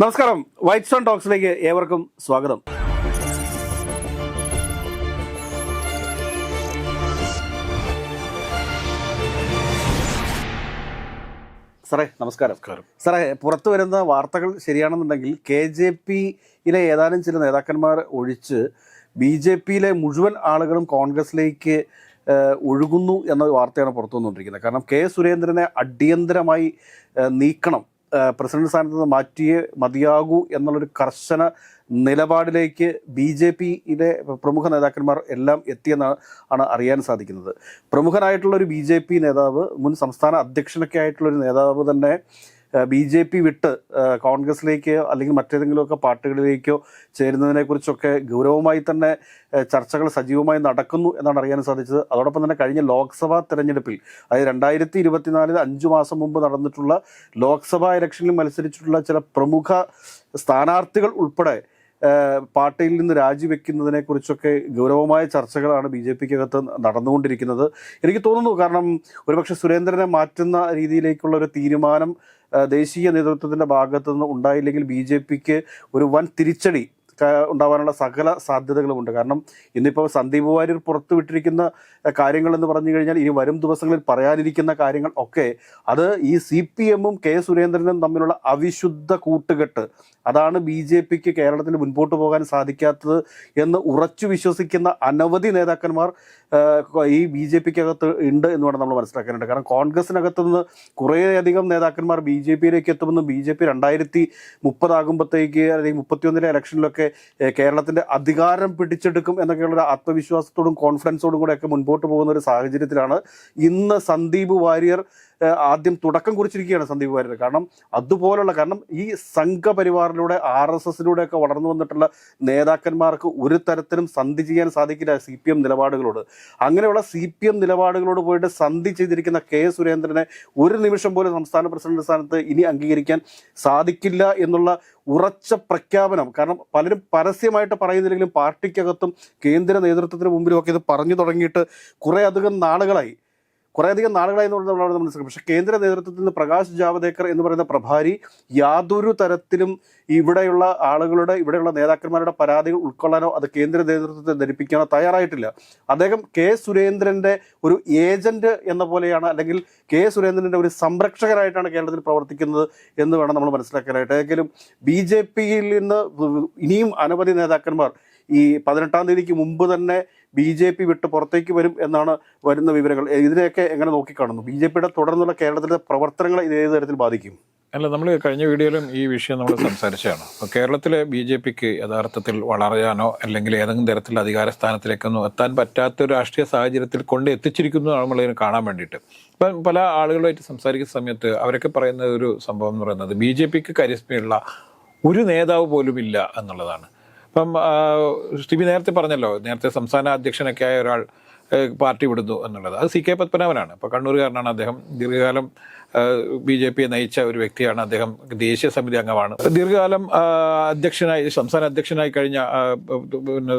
നമസ്കാരം. White stone ടോക്സിലേക്ക് ഏവർക്കും സ്വാഗതം. സാറേ നമസ്കാരം. സാറേ പുറത്തു വരുന്ന വാർത്തകൾ ശരിയാണെന്നുണ്ടെങ്കിൽ കെ ജെ പിയിലെ ഏതാനും ചില നേതാക്കന്മാർ ഒഴിച്ച് ബി ജെ പിയിലെ മുഴുവൻ ആളുകളും കോൺഗ്രസിലേക്ക് ഒഴുകുന്നു എന്ന വാർത്തയാണ് പുറത്തു വന്നുകൊണ്ടിരിക്കുന്നത്. കാരണം കെ സുരേന്ദ്രനെ അടിയന്തരമായി നീക്കണം. പ്രസിഡന്റ് സ്ഥാനത്ത് നിന്ന് മാറ്റിയേ മതിയാകൂ എന്നുള്ളൊരു കർശന നിലപാടിലേക്ക് ബി ജെ പിയിലെ പ്രമുഖ നേതാക്കന്മാർ എല്ലാം എത്തിയെന്നാണ് ആണ് അറിയാൻ സാധിക്കുന്നത്. പ്രമുഖനായിട്ടുള്ള ഒരു ബി ജെ പി നേതാവ് മുൻ സംസ്ഥാന അധ്യക്ഷനൊക്കെ ആയിട്ടുള്ള ഒരു നേതാവ് തന്നെ ബി ജെ പി വിട്ട് കോൺഗ്രസിലേക്ക് അല്ലെങ്കിൽ മറ്റേതെങ്കിലുമൊക്കെ പാർട്ടികളിലേക്കോ ചേരുന്നതിനെക്കുറിച്ചൊക്കെ ഗൗരവമായി തന്നെ ചർച്ചകൾ സജീവമായി നടക്കുന്നു എന്നാണ് അറിയാൻ സാധിച്ചത്. അതോടൊപ്പം തന്നെ കഴിഞ്ഞ ലോക്സഭാ തെരഞ്ഞെടുപ്പിൽ അതായത് രണ്ടായിരത്തി ഇരുപത്തിനാലിൽ അഞ്ചു മാസം മുമ്പ് നടന്നിട്ടുള്ള ലോക്സഭാ ഇലക്ഷനിൽ മത്സരിച്ചിട്ടുള്ള ചില പ്രമുഖ സ്ഥാനാർത്ഥികൾ ഉൾപ്പെടെ പാർട്ടിയിൽ നിന്ന് രാജിവെക്കുന്നതിനെ കുറിച്ചൊക്കെ ഗൗരവമായ ചർച്ചകളാണ് ബി ജെ പിക്ക് അകത്ത് നടന്നുകൊണ്ടിരിക്കുന്നത്. എനിക്ക് തോന്നുന്നു കാരണം ഒരുപക്ഷെ സുരേന്ദ്രനെ മാറ്റുന്ന രീതിയിലേക്കുള്ള ഒരു തീരുമാനം ദേശീയ നേതൃത്വത്തിന്റെ ഭാഗത്തു നിന്ന് ഉണ്ടായില്ലെങ്കിൽ ബി ജെ പിക്ക് ഒരു വൻ തിരിച്ചടി ഉണ്ടാവാനുള്ള സകല സാധ്യതകളുമുണ്ട്. കാരണം ഇന്നിപ്പോൾ സന്ദീപ് വാര്യർ പുറത്തു വിട്ടിരിക്കുന്ന ഏഹ് കാര്യങ്ങൾ എന്ന് പറഞ്ഞു കഴിഞ്ഞാൽ ഇനി വരും ദിവസങ്ങളിൽ പറയാനിരിക്കുന്ന കാര്യങ്ങൾ ഒക്കെ അത് ഈ സി പി എമ്മും കെ സുരേന്ദ്രനും തമ്മിലുള്ള അവിശുദ്ധ കൂട്ടുകെട്ട്. അതാണ് ബി ജെ പിക്ക് കേരളത്തിൽ മുൻപോട്ട് പോകാൻ സാധിക്കാത്തത് എന്ന് ഉറച്ചു വിശ്വസിക്കുന്ന അനവധി നേതാക്കന്മാർ ഈ ബി ജെ പിക്ക് അകത്ത് ഉണ്ട് എന്ന് വേണം നമ്മൾ മനസ്സിലാക്കാനുണ്ട് കാരണം കോൺഗ്രസിനകത്ത് നിന്ന് കുറേയധികം നേതാക്കന്മാർ ബി ജെ പിയിലേക്ക് എത്തുമെന്നും ബി ജെ പി രണ്ടായിരത്തി മുപ്പതാകുമ്പോഴത്തേക്ക് അല്ലെങ്കിൽ മുപ്പത്തിയൊന്നിലെ ഇലക്ഷനിലൊക്കെ കേരളത്തിന്റെ അധികാരം പിടിച്ചെടുക്കും എന്നൊക്കെയുള്ള ആത്മവിശ്വാസത്തോടും കോൺഫിഡൻസോടും കൂടെയൊക്കെ മുൻപോട്ട് പോകുന്ന ഒരു സാഹചര്യത്തിലാണ് ഇന്ന് സന്ദീപ് വാര്യർ ആദ്യം തുടക്കം കുറിച്ചിരിക്കുകയാണ് സന്ദീപ് വാര്യർ. കാരണം അതുപോലുള്ള കാരണം ഈ സംഘപരിവാറിലൂടെ ആർ എസ് എസിലൂടെ ഒക്കെ വളർന്നു വന്നിട്ടുള്ള നേതാക്കന്മാർക്ക് ഒരു തരത്തിലും സന്ധി ചെയ്യാൻ സാധിക്കില്ല സി പി എം നിലപാടുകളോട്. അങ്ങനെയുള്ള സി പി എം നിലപാടുകളോട് പോയിട്ട് സന്ധി ചെയ്തിരിക്കുന്ന കെ സുരേന്ദ്രനെ ഒരു നിമിഷം പോലും സംസ്ഥാന പ്രസിഡന്റ് സ്ഥാനത്ത് ഇനി അംഗീകരിക്കാൻ സാധിക്കില്ല എന്നുള്ള ഉറച്ച പ്രഖ്യാപനം. കാരണം പലരും പരസ്യമായിട്ട് പറയുന്നില്ലെങ്കിലും പാർട്ടിക്കകത്തും കേന്ദ്ര നേതൃത്വത്തിന് മുമ്പിലും ഒക്കെ ഇത് പറഞ്ഞു തുടങ്ങിയിട്ട് കുറേ അധികം നാളുകളായി. കുറേയധികം നാളുകളായി എന്നുള്ളത് നമ്മൾ മനസ്സിലാക്കും. പക്ഷേ കേന്ദ്ര നേതൃത്വത്തിൽ നിന്ന് പ്രകാശ് ജാവദേക്കർ എന്ന് പറയുന്ന പ്രഭാരി യാതൊരു തരത്തിലും ഇവിടെയുള്ള ആളുകളുടെ ഇവിടെയുള്ള നേതാക്കന്മാരുടെ പരാതികൾ ഉൾക്കൊള്ളാനോ അത് കേന്ദ്ര നേതൃത്വത്തെ ധരിപ്പിക്കാനോ തയ്യാറായിട്ടില്ല. അദ്ദേഹം കെ സുരേന്ദ്രന്റെ ഒരു ഏജന്റ് എന്ന പോലെയാണ് അല്ലെങ്കിൽ കെ സുരേന്ദ്രന്റെ ഒരു സംരക്ഷകരായിട്ടാണ് കേരളത്തിൽ പ്രവർത്തിക്കുന്നത് എന്ന് വേണം നമ്മൾ മനസ്സിലാക്കാനായിട്ട്. ഏതെങ്കിലും ബി ജെ പിയിൽ നിന്ന് ഇനിയും അനവധി നേതാക്കന്മാർ ഈ പതിനെട്ടാം തീയതിക്ക് മുമ്പ് തന്നെ ബി ജെ പി വിട്ട് പുറത്തേക്ക് വരും എന്നാണ് വരുന്ന വിവരങ്ങൾ. ഇതിനെയൊക്കെ എങ്ങനെ നോക്കിക്കാണുന്നു? ബി ജെ പിയുടെ തുടർന്നുള്ള കേരളത്തിലെ പ്രവർത്തനങ്ങളെ ഇത് ഏത് തരത്തിൽ ബാധിക്കും? അല്ല നമ്മൾ കഴിഞ്ഞ വീഡിയോയിലും ഈ വിഷയം നമ്മൾ സംസാരിച്ചതാണ്. അപ്പോൾ കേരളത്തിലെ ബി ജെ പിക്ക് യഥാർത്ഥത്തിൽ വളരാനോ അല്ലെങ്കിൽ ഏതെങ്കിലും തരത്തിൽ അധികാര സ്ഥാനത്തിലേക്കൊന്നും എത്താൻ പറ്റാത്ത ഒരു രാഷ്ട്രീയ സാഹചര്യത്തിൽ കൊണ്ട് എത്തിച്ചിരിക്കുന്നു നമ്മളിതിനെ കാണാൻ വേണ്ടിയിട്ട്. ഇപ്പം പല ആളുകളുമായിട്ട് സംസാരിക്കുന്ന സമയത്ത് അവരൊക്കെ പറയുന്ന ഒരു സംഭവം എന്ന് പറയുന്നത് ബി ജെ പിക്ക് കരിസ്മയുള്ള ഒരു നേതാവ് പോലും ഇല്ല എന്നുള്ളതാണ്. ഇപ്പം ആ, ടിബി നേരത്തെ പറഞ്ഞല്ലോ നേരത്തെ സംസ്ഥാന അധ്യക്ഷനൊക്കെ ആയ ഒരാൾ പാർട്ടി വിടുന്നു എന്നുള്ളത്. അത് സി കെ പത്മനാഭനാണ്. ഇപ്പോൾ കണ്ണൂരുകാരനാണ് അദ്ദേഹം. ദീർഘകാലം ബി ജെ പിയെ നയിച്ച ഒരു വ്യക്തിയാണ് അദ്ദേഹം. ദേശീയ സമിതി അംഗമാണ്. ദീർഘകാലം അധ്യക്ഷനായി സംസ്ഥാന അധ്യക്ഷനായി കഴിഞ്ഞ പിന്നെ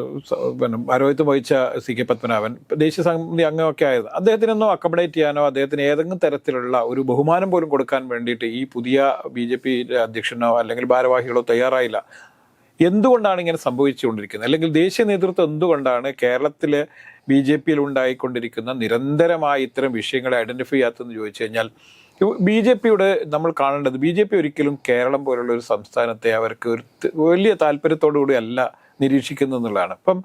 പിന്നെ ആരോഗ്യത്വം വഹിച്ച സി കെ പത്മനാഭൻ ദേശീയ സമിതി അംഗമൊക്കെ ആയത്. അദ്ദേഹത്തിനൊന്നും അക്കോമഡേറ്റ് ചെയ്യാനോ അദ്ദേഹത്തിന് ഏതെങ്കിലും തരത്തിലുള്ള ഒരു ബഹുമാനം പോലും കൊടുക്കാൻ വേണ്ടിയിട്ട് ഈ പുതിയ ബി ജെ പി അധ്യക്ഷനോ അല്ലെങ്കിൽ ഭാരവാഹികളോ തയ്യാറായില്ല. എന്തുകൊണ്ടാണ് ഇങ്ങനെ സംഭവിച്ചുകൊണ്ടിരിക്കുന്നത്? അല്ലെങ്കിൽ ദേശീയ നേതൃത്വം എന്തുകൊണ്ടാണ് കേരളത്തിലെ ബി ജെ പിയിൽ ഉണ്ടായിക്കൊണ്ടിരിക്കുന്ന നിരന്തരമായ ഇത്തരം വിഷയങ്ങളെ ഐഡന്റിഫൈ ചെയ്യാത്തതെന്ന് ചോദിച്ചു കഴിഞ്ഞാൽ ബി ജെ പിയുടെ നമ്മൾ കാണേണ്ടത് ബി ജെ പി ഒരിക്കലും കേരളം പോലുള്ള ഒരു സംസ്ഥാനത്തെ അവർക്ക് ഒരു വലിയ താല്പര്യത്തോടുകൂടി അല്ല നിരീക്ഷിക്കുന്നു എന്നുള്ളതാണ്. അപ്പം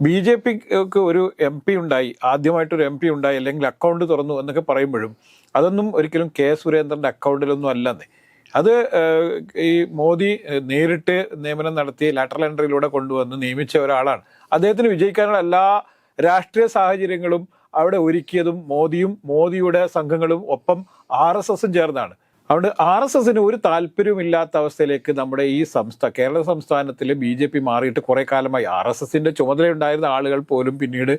ബി ജെ പിക്ക് ഒരു എം പി ഉണ്ടായി ആദ്യമായിട്ടൊരു എം പി ഉണ്ടായി അല്ലെങ്കിൽ അക്കൗണ്ട് തുറന്നു എന്നൊക്കെ പറയുമ്പോഴും അതൊന്നും ഒരിക്കലും കെ സുരേന്ദ്രന്റെ അക്കൗണ്ടിലൊന്നും അല്ലെന്നേ. അത് ഈ മോദി നേരിട്ട് നിയമനം നടത്തി ലാറ്ററൽ എൻട്രിയിലൂടെ കൊണ്ടുവന്ന് നിയമിച്ച ഒരാളാണ്. അദ്ദേഹത്തിന് വിജയിക്കാനുള്ള എല്ലാ രാഷ്ട്രീയ സാഹചര്യങ്ങളും അവിടെ ഒരുക്കിയതും മോദിയും മോദിയുടെ സംഘങ്ങളും ഒപ്പം ആർ എസ് എസും ചേർന്നാണ്. അതുകൊണ്ട് ആർ എസ് എസിന് ഒരു താല്പര്യമില്ലാത്ത അവസ്ഥയിലേക്ക് നമ്മുടെ ഈ സംസ്ഥാന കേരള സംസ്ഥാനത്തിൽ ബി ജെ പി മാറിയിട്ട് കുറേ കാലമായി ആർ എസ് എസിന്റെ ചുമതലയുണ്ടായിരുന്ന ആളുകൾ പോലും പിന്നീട്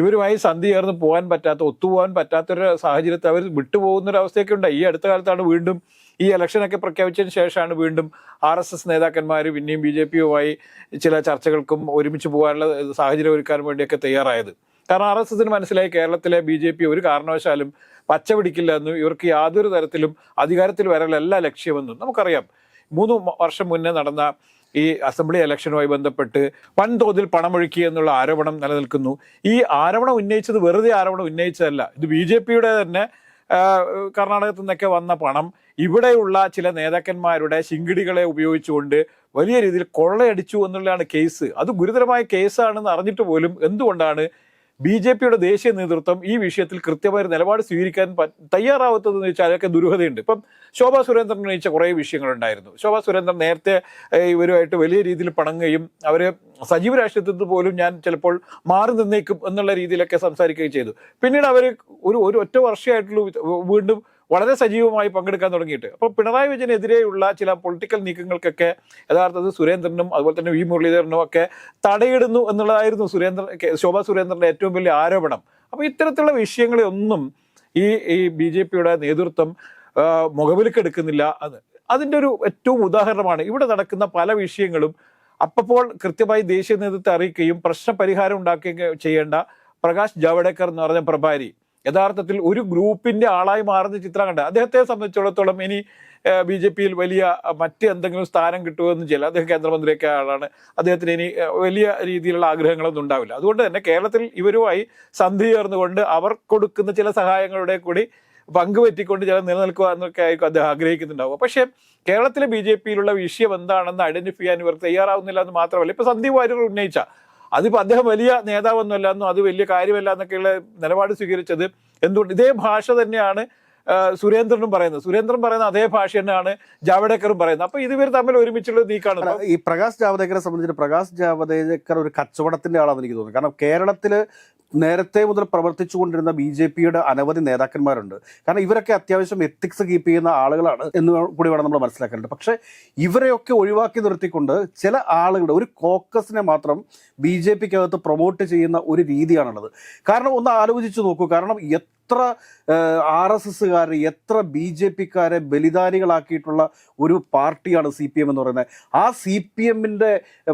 ഇവരുമായി സന്ധി ചേർന്ന് പോകാൻ പറ്റാത്ത ഒത്തുപോകാൻ പറ്റാത്തൊരു സാഹചര്യത്തിൽ അവർ വിട്ടുപോകുന്ന ഒരു അവസ്ഥയൊക്കെ ഉണ്ടായി. ഈ അടുത്ത കാലത്താണ് വീണ്ടും ഈ ഇലക്ഷനൊക്കെ പ്രഖ്യാപിച്ചതിന് ശേഷമാണ് വീണ്ടും ആർ എസ് എസ് നേതാക്കന്മാർ പിന്നെയും ബി ജെ പിയുമായി ചില ചർച്ചകൾക്കും ഒരുമിച്ച് പോകാനുള്ള സാഹചര്യം ഒരുക്കാൻ വേണ്ടിയൊക്കെ തയ്യാറായത്. കാരണം ആർ എസ് എസിന് മനസ്സിലായി കേരളത്തിലെ ബി ജെ പി ഒരു കാരണവശാലും പച്ചപിടിക്കില്ല എന്നും ഇവർക്ക് യാതൊരു തരത്തിലും അധികാരത്തിൽ വരലല്ല ലക്ഷ്യമെന്നും നമുക്കറിയാം. മൂന്ന് വർഷം മുന്നേ നടന്ന ഈ അസംബ്ലി ഇലക്ഷനുമായി ബന്ധപ്പെട്ട് വൻതോതിൽ പണമൊഴുക്കി എന്നുള്ള ആരോപണം നിലനിൽക്കുന്നു. ഈ ആരോപണം ഉന്നയിച്ചത് വെറുതെ ആരോപണം ഉന്നയിച്ചതല്ല. ഇത് ബി ജെ പിയുടെ തന്നെ ആ, കർണാടകത്തിൽ നിന്നൊക്കെ വന്ന പണം ഇവിടെയുള്ള ചില നേതാക്കന്മാരുടെ ശിങ്കിടികളെ ഉപയോഗിച്ചുകൊണ്ട് വലിയ രീതിയിൽ കൊള്ളയടിച്ചു എന്നുള്ളതാണ് കേസ്. അത് ഗുരുതരമായ കേസാണെന്ന് അറിഞ്ഞിട്ട് പോലും എന്തുകൊണ്ടാണ് ബി ജെ പിയുടെ ദേശീയ നേതൃത്വം ഈ വിഷയത്തിൽ കൃത്യമായ നിലപാട് സ്വീകരിക്കാൻ തയ്യാറാവാത്തതെന്ന് വെച്ചാൽ അതൊക്കെ ദുരൂഹതയുണ്ട്. ഇപ്പം ശോഭാ സുരേന്ദ്രൻ ഉന്നയിച്ച കുറേ വിഷയങ്ങളുണ്ടായിരുന്നു. ശോഭാ സുരേന്ദ്രൻ നേരത്തെ ഇവരുമായിട്ട് വലിയ രീതിയിൽ പണങ്ങുകയും അവർ സജീവ രാഷ്ട്രീയത്തിൽ പോലും ഞാൻ ചിലപ്പോൾ മാറി നിന്നേക്കും എന്നുള്ള രീതിയിലൊക്കെ സംസാരിക്കുകയും ചെയ്തു. പിന്നീട് അവർ ഒരു ഒരു ഒറ്റ വർഷമായിട്ടുള്ള വീണ്ടും വളരെ സജീവമായി പങ്കെടുക്കാൻ തുടങ്ങിയിട്ട്. അപ്പോൾ പിണറായി വിജയനെതിരെയുള്ള ചില പൊളിറ്റിക്കൽ നീക്കങ്ങൾക്കൊക്കെ യഥാർത്ഥത്തിൽ സുരേന്ദ്രനും അതുപോലെ തന്നെ വി മുരളീധരനും ഒക്കെ തടയിടുന്നു എന്നുള്ളതായിരുന്നു സുരേന്ദ്രൻ ശോഭ സുരേന്ദ്രന്റെ ഏറ്റവും വലിയ ആരോപണം. അപ്പോൾ ഇത്തരത്തിലുള്ള വിഷയങ്ങളെ ഒന്നും ഈ ഈ ബി ജെ പിയുടെ നേതൃത്വം മുഖവിലക്കെടുക്കുന്നില്ല അത് അതിന്റെ ഒരു ഏറ്റവും ഉദാഹരണമാണ്. ഇവിടെ നടക്കുന്ന പല വിഷയങ്ങളും അപ്പോൾ കൃത്യമായി ദേശീയ നേതൃത്വത്തെ അറിയിക്കുകയും പ്രശ്ന പരിഹാരം ഉണ്ടാക്കുകയും ചെയ്യേണ്ട പ്രകാശ് ജാവ്ദേക്കർ എന്ന് പറഞ്ഞ പ്രഭാരി യഥാർത്ഥത്തിൽ ഒരു ഗ്രൂപ്പിന്റെ ആളായി മാറുന്ന ചിത്രം കണ്ട അദ്ദേഹത്തെ സംബന്ധിച്ചിടത്തോളം ഇനി ബി ജെ പിയിൽ വലിയ മറ്റ് എന്തെങ്കിലും സ്ഥാനം കിട്ടുമെന്ന് ചില അദ്ദേഹം കേന്ദ്രമന്ത്രിയൊക്കെ ആളാണ്. അദ്ദേഹത്തിന് ഇനി വലിയ രീതിയിലുള്ള ആഗ്രഹങ്ങളൊന്നും ഉണ്ടാവില്ല. അതുകൊണ്ട് തന്നെ കേരളത്തിൽ ഇവരുമായി സന്ധി ചേർന്നുകൊണ്ട് അവർ കൊടുക്കുന്ന ചില സഹായങ്ങളുടെ കൂടി പങ്കുപറ്റിക്കൊണ്ട് ചില നിലനിൽക്കുക എന്നൊക്കെ ആയിരിക്കും അദ്ദേഹം ആഗ്രഹിക്കുന്നുണ്ടാവുക. പക്ഷേ കേരളത്തിലെ ബി ജെ പിയിലുള്ള വിഷയം എന്താണെന്ന് ഐഡന്റിഫൈ ചെയ്യാൻ ഇവർ തയ്യാറാവുന്നില്ല എന്ന് മാത്രമല്ല. ഇപ്പൊ സന്ദീപ് വാര്യർ ഉന്നയിച്ച അതിപ്പോ അദ്ദേഹം വലിയ നേതാവൊന്നുമല്ല എന്നും അത് വലിയ കാര്യമല്ല എന്നൊക്കെയുള്ള നിലപാട് സ്വീകരിച്ചത് എന്തുകൊണ്ട്? ഇതേ ഭാഷ തന്നെയാണ് സുരേന്ദ്രനും പറയുന്നത്. സുരേന്ദ്രൻ പറയുന്ന അതേ ഭാഷ തന്നെയാണ് ജാവദേക്കറും പറയുന്നത്. അപ്പൊ ഇത് ഇവർ തമ്മിൽ ഒരുമിച്ചുള്ള നീക്കാണ് ഈ പ്രകാശ് ജാവദേക്കറെ സംബന്ധിച്ച് പ്രകാശ് ജാവദേക്കർ ഒരു കച്ചവടത്തിന്റെ ആളാണെന്ന് എനിക്ക് തോന്നുന്നു. കാരണം കേരളത്തിൽ നേരത്തെ മുതൽ പ്രവർത്തിച്ചുകൊണ്ടിരുന്ന ബി ജെ പിയുടെ അനവധി നേതാക്കന്മാരുണ്ട്. കാരണം ഇവരൊക്കെ അത്യാവശ്യം എത്തിക്സ് കീപ്പ് ചെയ്യുന്ന ആളുകളാണ് എന്ന് കൂടി വേണം നമ്മൾ മനസ്സിലാക്കേണ്ടത്. പക്ഷേ ഇവരെയൊക്കെ ഒഴിവാക്കി നിർത്തിക്കൊണ്ട് ചില ആളുകളുടെ ഒരു കോക്കസിനെ മാത്രം ബി ജെ പിക്കകത്ത് പ്രൊമോട്ട് ചെയ്യുന്ന ഒരു രീതിയാണുള്ളത്. കാരണം ഒന്ന് ആലോചിച്ച് നോക്കൂ. കാരണം എത്ര ആർ എസ് എസ്സുകാരെ എത്ര ബി ജെ പിക്കാരെ ബലിദാനികളാക്കിയിട്ടുള്ള ഒരു പാർട്ടിയാണ് സി പി എം എന്ന് പറയുന്നത്. ആ സി പി എമ്മിന്റെ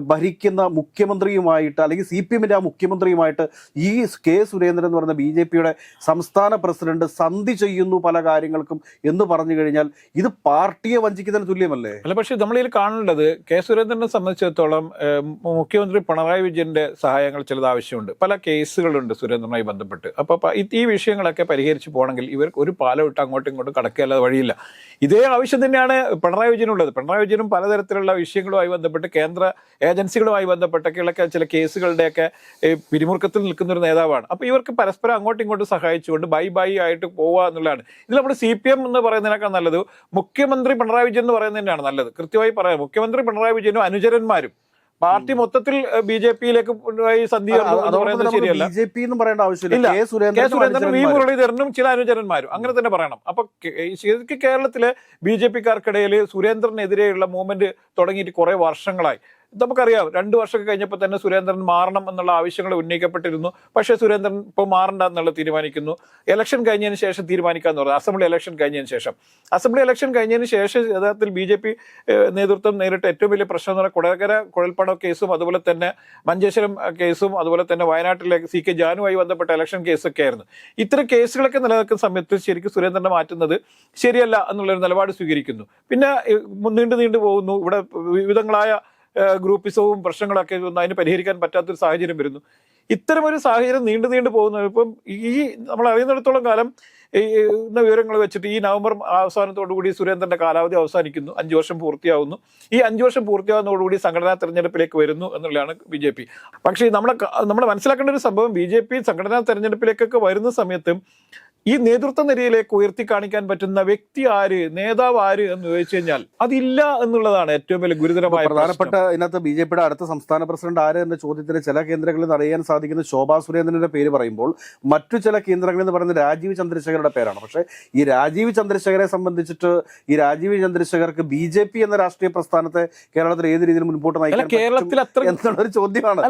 ഭരിക്കുന്ന മുഖ്യമന്ത്രിയുമായിട്ട് അല്ലെങ്കിൽ സി പി എമ്മിന്റെ ആ മുഖ്യമന്ത്രിയുമായിട്ട് ഈ കെ സുരേന്ദ്രൻ എന്ന് പറയുന്ന ബി ജെ പിയുടെ സംസ്ഥാന പ്രസിഡന്റ് സന്ധി ചെയ്യുന്നു പല കാര്യങ്ങൾക്കും എന്ന് പറഞ്ഞു കഴിഞ്ഞാൽ ഇത് പാർട്ടിയെ വഞ്ചിക്കുന്നതിന് തുല്യമല്ലേ? അല്ല പക്ഷേ നമ്മളിൽ കാണേണ്ടത് കെ സുരേന്ദ്രനെ സംബന്ധിച്ചിടത്തോളം മുഖ്യമന്ത്രി പിണറായി വിജയന്റെ സഹായങ്ങൾ ചിലത് ആവശ്യമുണ്ട് പല കേസുകളുണ്ട് സുരേന്ദ്രനുമായി ബന്ധപ്പെട്ട്. അപ്പോൾ ഈ- വിഷയങ്ങളൊക്കെ പരിഹരിച്ചു പോകണമെങ്കിൽ ഇവർക്ക് ഒരു പാലം ഇട്ട് അങ്ങോട്ടും ഇങ്ങോട്ടും കടക്കുകയല്ലാതെ വഴിയില്ല. ഇതേ ആവശ്യം തന്നെയാണ് പിണറായി വിജയനുള്ളത്. പിണറായി വിജയനും പലതരത്തിലുള്ള വിഷയങ്ങളുമായി ബന്ധപ്പെട്ട് കേന്ദ്ര ഏജൻസികളുമായി ബന്ധപ്പെട്ടൊക്കെയുള്ള ചില കേസുകളുടെയൊക്കെ പിരിമുറുക്കത്തിൽ നിൽക്കുന്ന ഒരു നേതാവാണ്. അപ്പോൾ ഇവർക്ക് പരസ്പരം അങ്ങോട്ടും ഇങ്ങോട്ടും സഹായിച്ചുകൊണ്ട് ബൈ ബൈ ആയിട്ട് പോവുക എന്നുള്ളതാണ്. ഇതിൽ നമ്മൾ സി പി എം എന്ന് പറയുന്നതിനേക്കാൾ നല്ലത് മുഖ്യമന്ത്രി പിണറായി വിജയൻ എന്ന് പറയുന്നതിനാണ് നല്ലത്. കൃത്യമായി പറയാം. മുഖ്യമന്ത്രി പിണറായി വിജയനും അനുചരന്മാരും. പാർട്ടി മൊത്തത്തിൽ ബി ജെ പിയിലേക്ക് ശരിയല്ല. ബി ജെ പി എന്ന് പറയേണ്ട ആവശ്യമില്ല. കെ സുരേന്ദ്രൻ വി മുരളീധരനും ചില അനുചരന്മാരും. അങ്ങനെ തന്നെ പറയണം. അപ്പൊ ശരിക്കും കേരളത്തിലെ ബി ജെ പിക്കാർക്കിടയിൽ സുരേന്ദ്രനെതിരെയുള്ള മൂവ്മെന്റ് തുടങ്ങിയിട്ട് കുറെ വർഷങ്ങളായി. നമുക്കറിയാം രണ്ട് വർഷമൊക്കെ കഴിഞ്ഞപ്പോൾ തന്നെ സുരേന്ദ്രൻ മാറണം എന്നുള്ള ആവശ്യങ്ങൾ ഉന്നയിക്കപ്പെട്ടിരുന്നു. പക്ഷേ സുരേന്ദ്രൻ ഇപ്പോൾ മാറണ്ട എന്നുള്ള തീരുമാനിക്കുന്നു. ഇലക്ഷൻ കഴിഞ്ഞതിന് ശേഷം തീരുമാനിക്കാന്ന് പറഞ്ഞു. അസംബ്ലി ഇലക്ഷൻ കഴിഞ്ഞതിന് ശേഷം. അസംബ്ലി ഇലക്ഷൻ കഴിഞ്ഞതിന് ശേഷം യഥാർത്ഥത്തിൽ ബി ജെ പി നേതൃത്വം നേരിട്ട് ഏറ്റവും വലിയ പ്രശ്നം എന്ന് പറഞ്ഞാൽ കൊടകര കുഴൽപ്പണ കേസും അതുപോലെ തന്നെ മഞ്ചേശ്വരം കേസും അതുപോലെ തന്നെ വയനാട്ടിലെ സി കെ ജാനുമായി ബന്ധപ്പെട്ട ഇലക്ഷൻ കേസൊക്കെ ആയിരുന്നു. ഇത്തരം കേസുകളൊക്കെ നിലനിൽക്കുന്ന സമയത്ത് ശരിക്കും സുരേന്ദ്രനെ മാറ്റുന്നത് ശരിയല്ല എന്നുള്ളൊരു നിലപാട് സ്വീകരിക്കുന്നു. പിന്നെ നീണ്ടു നീണ്ടു പോകുന്നു. ഇവിടെ വിവിധങ്ങളായ ഗ്രൂപ്പിസവും പ്രശ്നങ്ങളൊക്കെ വന്ന് അതിന് പരിഹരിക്കാൻ പറ്റാത്തൊരു സാഹചര്യം വരുന്നു. ഇത്തരമൊരു സാഹചര്യം നീണ്ടു നീണ്ടു പോകുന്ന ഇപ്പം ഈ നമ്മൾ അറിയുന്നിടത്തോളം കാലം ഈ ഇന്ന വിവരങ്ങൾ വെച്ചിട്ട് ഈ നവംബർ അവസാനത്തോടുകൂടി സുരേന്ദ്രന്റെ കാലാവധി അവസാനിക്കുന്നു. അഞ്ചു വർഷം പൂർത്തിയാവുന്നു. ഈ അഞ്ചു വർഷം പൂർത്തിയാവുന്നതോടുകൂടി സംഘടനാ തെരഞ്ഞെടുപ്പിലേക്ക് വരുന്നു എന്നുള്ളതാണ് ബി ജെ പി. പക്ഷേ നമ്മളെ നമ്മൾ മനസ്സിലാക്കേണ്ട ഒരു സംഭവം ബി ജെ പി സംഘടനാ തെരഞ്ഞെടുപ്പിലേക്കൊക്കെ വരുന്ന സമയത്ത് ഈ നേതൃത്വ നിരയിലേക്ക് ഉയർത്തി കാണിക്കാൻ പറ്റുന്ന വ്യക്തി ആര് നേതാവ് ആര് എന്ന് ചോദിച്ചു കഴിഞ്ഞാൽ അതില്ല എന്നുള്ളതാണ് ഏറ്റവും വലിയ ഗുരുതരമായ പ്രധാനപ്പെട്ട. ഇതിനകത്ത് ബി ജെ പിയുടെ അടുത്ത സംസ്ഥാന പ്രസിഡന്റ് ആര് എന്ന ചോദ്യത്തിന് ചില കേന്ദ്രങ്ങളിൽ നിന്ന് അറിയാൻ സാധിക്കുന്ന ശോഭാ സുരേന്ദ്രന്റെ പേര് പറയുമ്പോൾ മറ്റു ചില കേന്ദ്രങ്ങളിൽ എന്ന് പറയുന്നത് രാജീവ് ചന്ദ്രശേഖരുടെ പേരാണ്. പക്ഷേ ഈ രാജീവ് ചന്ദ്രശേഖരെ സംബന്ധിച്ചിട്ട് ഈ രാജീവ് ചന്ദ്രശേഖർക്ക് ബി ജെ പി എന്ന രാഷ്ട്രീയ പ്രസ്ഥാനത്തെ കേരളത്തിൽ ഏത് രീതിയിൽ മുൻപോട്ട് നയിക്കാൻ കേരളത്തിൽ എന്നുള്ളൊരു ചോദ്യമാണ്.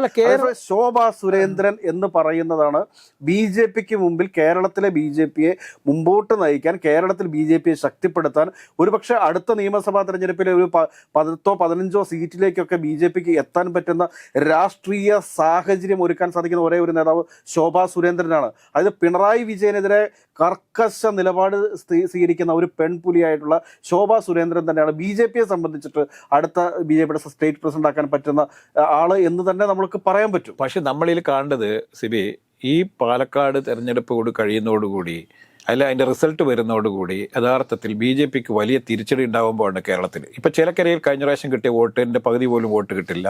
ശോഭ സുരേന്ദ്രൻ എന്ന് പറയുന്നതാണ് ബി ജെ പിക്ക് മുമ്പിൽ കേരളത്തിലെ ബി ജെ പിയെ മുമ്പോട്ട് നയിക്കാൻ കേരളത്തിൽ ബി ജെ പിയെ ശക്തിപ്പെടുത്താൻ. ഒരുപക്ഷെ അടുത്ത നിയമസഭാ തെരഞ്ഞെടുപ്പിലെ ഒരു പത്തോ പതിനഞ്ചോ സീറ്റിലേക്കൊക്കെ ബി ജെ പിക്ക് എത്താൻ പറ്റുന്ന രാഷ്ട്രീയ സാഹചര്യം ഒരുക്കാൻ സാധിക്കുന്ന ഒരേ ഒരു നേതാവ് ശോഭാ സുരേന്ദ്രനാണ്. അതായത് പിണറായി വിജയനെതിരെ കർക്കശ നിലപാട് സ്വീകരിക്കുന്ന ഒരു പെൺപുലിയായിട്ടുള്ള ശോഭ സുരേന്ദ്രൻ തന്നെയാണ്. ബി ജെ പിയെ സംബന്ധിച്ചിട്ട് അടുത്ത ബി ജെ പിയുടെ സ്റ്റേറ്റ് പ്രസിഡന്റ് ആക്കാൻ പറ്റുന്ന ആൾ എന്ന് തന്നെ നമുക്ക് പറയാൻ പറ്റും. പക്ഷെ നമ്മളിൽ കാണേണ്ടത് സിബി ഈ പാലക്കാട് തെരഞ്ഞെടുപ്പ് കൂടി കഴിയുന്നതോടുകൂടി അല്ല അതിന്റെ റിസൾട്ട് വരുന്നതോടുകൂടി യഥാർത്ഥത്തിൽ ബി ജെ പിക്ക് വലിയ തിരിച്ചടി ഉണ്ടാകുമ്പോഴാണ് കേരളത്തിൽ ഇപ്പോൾ ചിലക്കരയിൽ കഴിഞ്ഞ പ്രാവശ്യം കിട്ടിയ വോട്ടിന്റെ പകുതി പോലും വോട്ട് കിട്ടില്ല.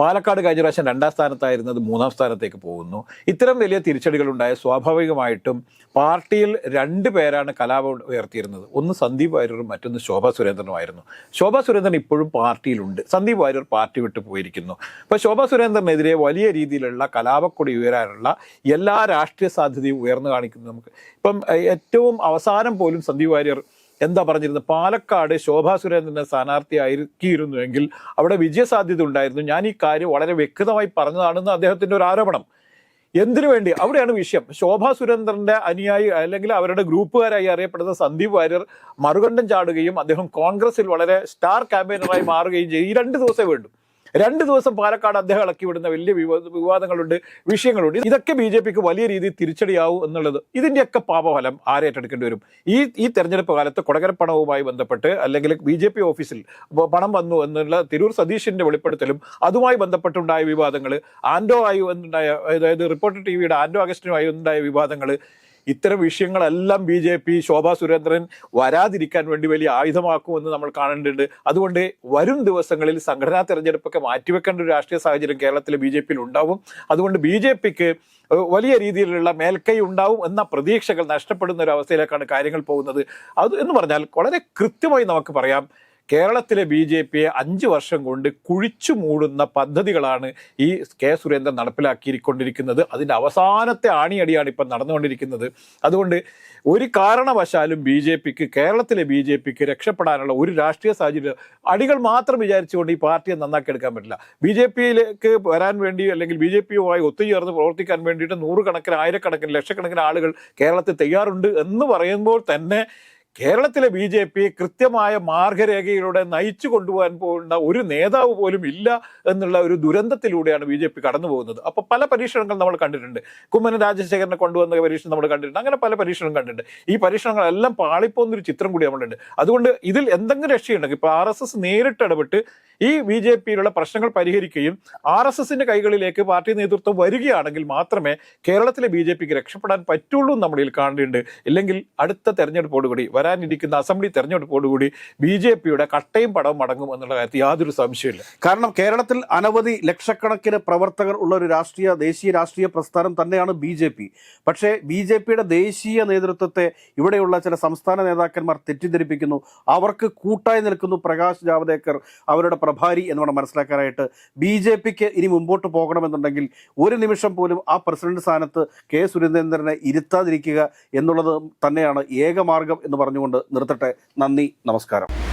പാലക്കാട് കഴിഞ്ഞ പ്രാവശ്യം രണ്ടാം സ്ഥാനത്തായിരുന്നത് മൂന്നാം സ്ഥാനത്തേക്ക് പോകുന്നു. ഇത്തരം വലിയ തിരിച്ചടികളുണ്ടായ സ്വാഭാവികമായിട്ടും പാർട്ടിയിൽ രണ്ട് പേരാണ് കലാപം ഉയർത്തിയിരുന്നത്. ഒന്ന് സന്ദീപ് വാര്യറും മറ്റൊന്ന് ശോഭ സുരേന്ദ്രനുമായിരുന്നു ശോഭ സുരേന്ദ്രൻ ഇപ്പോഴും പാർട്ടിയിലുണ്ട്. സന്ദീപ് വാര്യർ പാർട്ടി വിട്ടു പോയിരിക്കുന്നു. അപ്പോൾ ശോഭ സുരേന്ദ്രനെതിരെ വലിയ രീതിയിലുള്ള കലാപക്കൊടി ഉയരാനുള്ള എല്ലാ രാഷ്ട്രീയ സാധ്യതയും ഉയർന്നു കാണിക്കുന്നു നമുക്ക്. ഇപ്പം ഏറ്റവും അവസാനം പോലും സന്ദീപ് വാര്യർ എന്താ പറഞ്ഞിരുന്നത്? പാലക്കാട് ശോഭാ സുരേന്ദ്രനെ സ്ഥാനാർത്ഥിയായിരിക്കിയിരുന്നുവെങ്കിൽ അവിടെ വിജയസാധ്യത ഉണ്ടായിരുന്നു. ഞാൻ ഈ കാര്യം വളരെ വ്യക്തമായി പറഞ്ഞതാണെന്ന് അദ്ദേഹത്തിന്റെ ഒരു ആരോപണം. എന്തിനു വേണ്ടി? അവിടെയാണ് വിഷയം. ശോഭാ സുരേന്ദ്രന്റെ അനുയായി അല്ലെങ്കിൽ അവരുടെ ഗ്രൂപ്പുകാരായി അറിയപ്പെടുന്ന സന്ദീപ് വാര്യർ മറുകണ്ഠം ചാടുകയും അദ്ദേഹം കോൺഗ്രസിൽ വളരെ സ്റ്റാർ ക്യാമ്പയിനറായി മാറുകയും ചെയ്യും ഈ രണ്ട് ദിവസമേ വേണ്ടു. രണ്ട് ദിവസം പാലക്കാട് അദ്ദേഹം ഇളക്കി വിടുന്ന വലിയ വിവാദ വിവാദങ്ങളുണ്ട് വിഷയങ്ങളുണ്ട്. ഇതൊക്കെ ബി ജെ പിക്ക് വലിയ രീതിയിൽ തിരിച്ചടിയാവും എന്നുള്ളത് ഇതിന്റെയൊക്കെ പാപഫലം ആരേറ്റെടുക്കേണ്ടി വരും? ഈ ഈ തെരഞ്ഞെടുപ്പ് കാലത്ത് കൊടകരപ്പണവുമായി ബന്ധപ്പെട്ട് അല്ലെങ്കിൽ ബി ജെ പി ഓഫീസിൽ പണം വന്നു എന്നുള്ള തിരൂർ സതീഷിന്റെ വെളിപ്പെടുത്തലും അതുമായി ബന്ധപ്പെട്ടുണ്ടായ വിവാദങ്ങൾ ആൻഡോ ആയി ഉണ്ടായ അതായത് റിപ്പോർട്ടർ ടി വിയുടെ ആൻഡോ അഗസ്റ്റിനുമായി ഉണ്ടായ വിവാദങ്ങൾ ഇത്തരം വിഷയങ്ങളെല്ലാം B J P Shobha Surendran വരാതിരിക്കാൻ വേണ്ടി വലിയ ആയുധമാക്കുമെന്ന് നമ്മൾ കാണേണ്ടതുണ്ട്. അതുകൊണ്ട് വരും ദിവസങ്ങളിൽ സംഘടനാ തെരഞ്ഞെടുപ്പൊക്കെ മാറ്റിവെക്കേണ്ട ഒരു രാഷ്ട്രീയ സാഹചര്യം കേരളത്തിലെ ബി ജെ പിയിൽ ഉണ്ടാവും. അതുകൊണ്ട് ബി ജെ പിക്ക് വലിയ രീതിയിലുള്ള മേൽക്കൈ ഉണ്ടാവും എന്ന പ്രതീക്ഷകൾ നഷ്ടപ്പെടുന്ന ഒരു അവസ്ഥയിലേക്കാണ് കാര്യങ്ങൾ പോകുന്നത്. അത് എന്ന് പറഞ്ഞാൽ വളരെ കൃത്യമായി നമുക്ക് പറയാം. കേരളത്തിലെ ബി ജെ പിയെ അഞ്ച് വർഷം കൊണ്ട് കുഴിച്ചു മൂടുന്ന പദ്ധതികളാണ് ഈ കെ സുരേന്ദ്രൻ നടപ്പിലാക്കിക്കൊണ്ടിരിക്കുന്നത്. അതിന്റെ അവസാനത്തെ ആണിയടിയാണ് ഇപ്പം നടന്നുകൊണ്ടിരിക്കുന്നത്. അതുകൊണ്ട് ഒരു കാരണവശാലും ബി ജെ പിക്ക് കേരളത്തിലെ ബി ജെ പിക്ക് രക്ഷപ്പെടാനുള്ള ഒരു രാഷ്ട്രീയ സാഹചര്യം അടികൾ മാത്രം വിചാരിച്ചുകൊണ്ട് ഈ പാർട്ടിയെ നന്നാക്കി എടുക്കാൻ പറ്റില്ല. ബി ജെ പിയിലേക്ക് വരാൻ വേണ്ടി അല്ലെങ്കിൽ ബി ജെ പിയുമായി ഒത്തുചേർന്ന് പ്രവർത്തിക്കാൻ വേണ്ടിയിട്ട് നൂറുകണക്കിന് ആയിരക്കണക്കിന് ലക്ഷക്കണക്കിന് ആളുകൾ കേരളത്തിൽ തയ്യാറുണ്ട് എന്ന് പറയുമ്പോൾ തന്നെ കേരളത്തിലെ ബി ജെ പി കൃത്യമായ മാർഗരേഖയിലൂടെ നയിച്ചു കൊണ്ടുപോകാൻ പോകുന്ന ഒരു നേതാവ് പോലും ഇല്ല എന്നുള്ള ഒരു ദുരന്തത്തിലൂടെയാണ് ബി ജെ പി കടന്നു പോകുന്നത്. അപ്പോൾ പല പരീക്ഷണങ്ങൾ നമ്മൾ കണ്ടിട്ടുണ്ട്. കുമ്മനം രാജശേഖരനെ കൊണ്ടുവന്ന പരീക്ഷണം നമ്മൾ കണ്ടിട്ടുണ്ട്. അങ്ങനെ പല പരീക്ഷണം കണ്ടിട്ടുണ്ട്. ഈ പരീക്ഷണങ്ങളെല്ലാം പാളിപ്പോകുന്നൊരു ചിത്രം കൂടി നമ്മളുണ്ട്. അതുകൊണ്ട് ഇതിൽ എന്തെങ്കിലും രക്ഷയുണ്ടെങ്കിൽ ഇപ്പോൾ ആർ എസ് എസ് നേരിട്ട് ഇടപെട്ട് ഈ ബി ജെ പിയിലുള്ള പ്രശ്നങ്ങൾ പരിഹരിക്കുകയും ആർ എസ് എസിന്റെ കൈകളിലേക്ക് പാർട്ടി നേതൃത്വം വരികയാണെങ്കിൽ മാത്രമേ കേരളത്തിലെ ബി ജെ പിക്ക് രക്ഷപ്പെടാൻ പറ്റുള്ളൂ എന്ന് നമ്മളിൽ കാണേണ്ടതുണ്ട് ഇല്ലെങ്കിൽ അടുത്ത തെരഞ്ഞെടുപ്പോടുകൂടി വരാനിരിക്കുന്ന അസംബ്ലി തെരഞ്ഞെടുപ്പോടുകൂടി ബി ജെ പിയുടെ കട്ടയും പടവും മടങ്ങും എന്നുള്ള കാര്യത്തിൽ യാതൊരു സംശയമില്ല കാരണം കേരളത്തിൽ അനവധി ലക്ഷക്കണക്കിന് പ്രവർത്തകർ ഉള്ള ഒരു രാഷ്ട്രീയ ദേശീയ രാഷ്ട്രീയ പ്രസ്ഥാനം തന്നെയാണ് ബി ജെ പി. പക്ഷേ ബി ജെ പിയുടെ ദേശീയ നേതൃത്വത്തെ ഇവിടെയുള്ള ചില സംസ്ഥാന നേതാക്കന്മാർ തെറ്റിദ്ധരിപ്പിക്കുന്നു. അവർക്ക് കൂട്ടായി നിൽക്കുന്നു പ്രകാശ് ജാവദേക്കർ അവരുടെ പ്രഭാരി എന്ന് വേണം മനസ്സിലാക്കാനായിട്ട് ബി ജെ പിക്ക് ഇനി മുമ്പോട്ട് പോകണമെന്നുണ്ടെങ്കിൽ ഒരു നിമിഷം പോലും ആ പ്രസിഡന്റ് സ്ഥാനത്ത് കെ സുരേന്ദ്രനെ ഇരുത്താതിരിക്കുക എന്നുള്ളത് തന്നെയാണ് ഏകമാർഗം എന്ന് പറഞ്ഞുകൊണ്ട് നിർത്തട്ടെ. നന്ദി നമസ്കാരം.